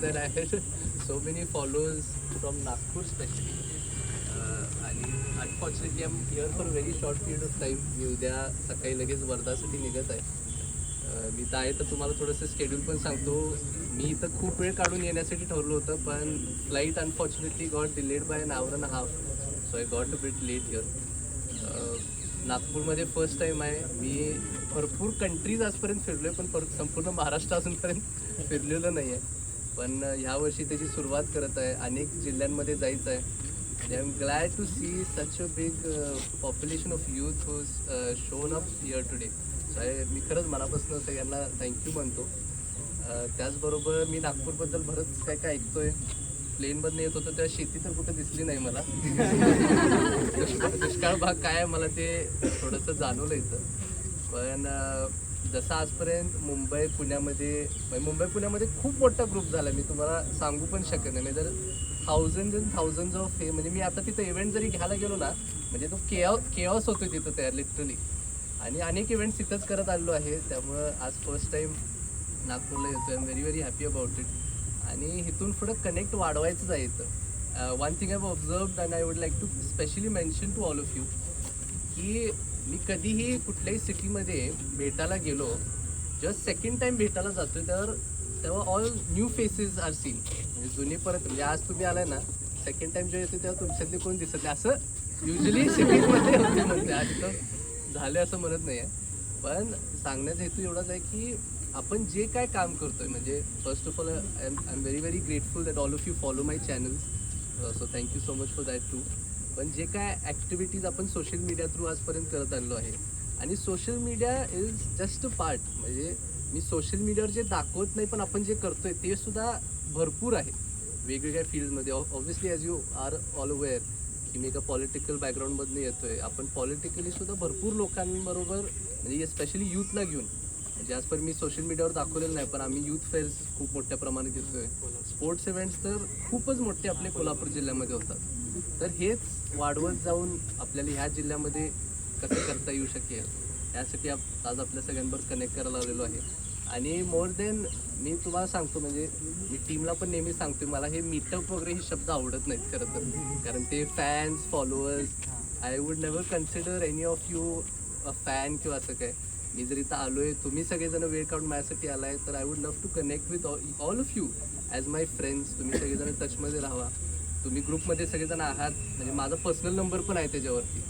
That I had so many followers from Nagpur specially आणि unfortunately I'm here for very short period of time मी उद्या सकाळी लगेच वर्धासाठी निघत आहे. Uh, मी तर आहे तर तुम्हाला थोडंसं स्केड्यूल पण सांगतो. मी इथं खूप वेळ काढून येण्यासाठी ठरलो होतं पण flight unfortunately got delayed by an hour and half so I got a bit late here नागपूरमध्ये फर्स्ट टाईम आहे. मी भरपूर कंट्रीज आजपर्यंत फिरलो आहे पण पर संपूर्ण महाराष्ट्र अजूनपर्यंत फिरलेलं नाही आहे पण ह्या वर्षी त्याची सुरुवात करत आहे. अनेक जिल्ह्यांमध्ये जायचं आहे. I am glad to see such a big population of youth who's shown up here today so I मी खरंच मनापासून सगळ्यांना थँक्यू म्हणतो. त्याचबरोबर मी नागपूरबद्दल बरंच काय काय ऐकतोय. प्लेनमधनं येत होतं तेव्हा शेती तर कुठं दिसली नाही मला. दुष्काळ भाग काय आहे मला ते थोडंसं जाणवलं इथं. पण जसं आजपर्यंत मुंबई पुण्यामध्ये म्हणजे मुंबई पुण्यामध्ये खूप मोठा ग्रुप झाला. मी तुम्हाला सांगू पण शकत नाही. म्हणजे जर थाउजंड अँड थाउजंड ऑफ हे म्हणजे मी आता तिथं इव्हेंट जरी घ्यायला गेलो ना म्हणजे तो केऑ केऑस होतो तिथं तयार लिटरली आणि अनेक इव्हेंट्स तिथंच करत आलेलो आहे. त्यामुळं आज फर्स्ट टाईम नागपूरला येतो आहे very very happy about it आणि इथून पुढं कनेक्ट वाढवायचंच आहे इथं. One thing I observe and I would like to specially mention to all of you की मी कधीही कुठल्याही सिटीमध्ये भेटायला गेलो जस्ट सेकंड टाइम भेटायला जातो तर तेव्हा all new faces are seen म्हणजे जुने परत म्हणजे आज तुम्ही आलाय ना सेकंड टाइम जेव्हा येतो तेव्हा तुमच्यातले कोण दिसत नाही. असं युजली सिटीमध्ये होते म्हणते आज तर झाले असं म्हणत नाही आहे पण सांगण्याचा हेतू एवढाच आहे की आपण जे काय काम करतोय म्हणजे first of all I am I am very very grateful that all of you follow my channels so thank you so much for that too पण जे काय ॲक्टिव्हिटीज आपण सोशल मीडिया थ्रू आजपर्यंत करत आणलो आहे. आणि social media is just part म्हणजे मी सोशल मीडियावर जे दाखवत नाही पण आपण जे करतोय ते सुद्धा भरपूर आहे. वेगवेगळ्या फील्डमध्ये obviously as you are all aware की मी एका पॉलिटिकल बॅकग्राऊंडमधनं आहे आपण पॉलिटिकली सुद्धा भरपूर लोकांबरोबर म्हणजे स्पेशली यूथला घेऊन म्हणजे पण मी सोशल मीडियावर दाखवलेलं नाही पण आम्ही युथ फेअर्स खूप मोठ्या प्रमाणात घेतोय. स्पोर्ट्स इव्हेंट्स तर खूपच मोठे आपले कोल्हापूर जिल्ह्यामध्ये होतात. तर हेच वाढवत जाऊन आपल्याला ह्या जिल्ह्यामध्ये कसं करता येऊ शकेल यासाठी आप आज आपल्या सगळ्यांबरोबर कनेक्ट करायला आलेलो आहे. आणि मोर देन मी तुम्हाला सांगतो म्हणजे मी टीमला पण नेहमी सांगतो मला हे मीटअप वगैरे हे शब्द आवडत नाहीत खरं तर. कारण ते fans followers I would never consider any of you a fan किंवा असं काय. मी जर इथं आलो आहे तुम्ही सगळेजण वेळ काढून माझ्यासाठी आलाय तर I would love to connect with all of you as my friends तुम्ही सगळेजण टचमध्ये राहा तुम्ही ग्रुपमध्ये सगळेजण आहात. म्हणजे माझा पर्सनल नंबर पण आहे त्याच्यावरती.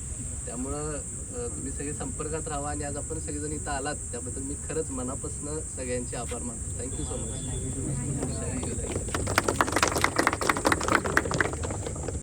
त्यामुळं तुम्ही सगळे संपर्कात राहा आणि आज आपण सगळेजण इथं आलात. त्याबद्दल मी खरंच मनापासून सगळ्यांचे आभार मानतो. Thank you so much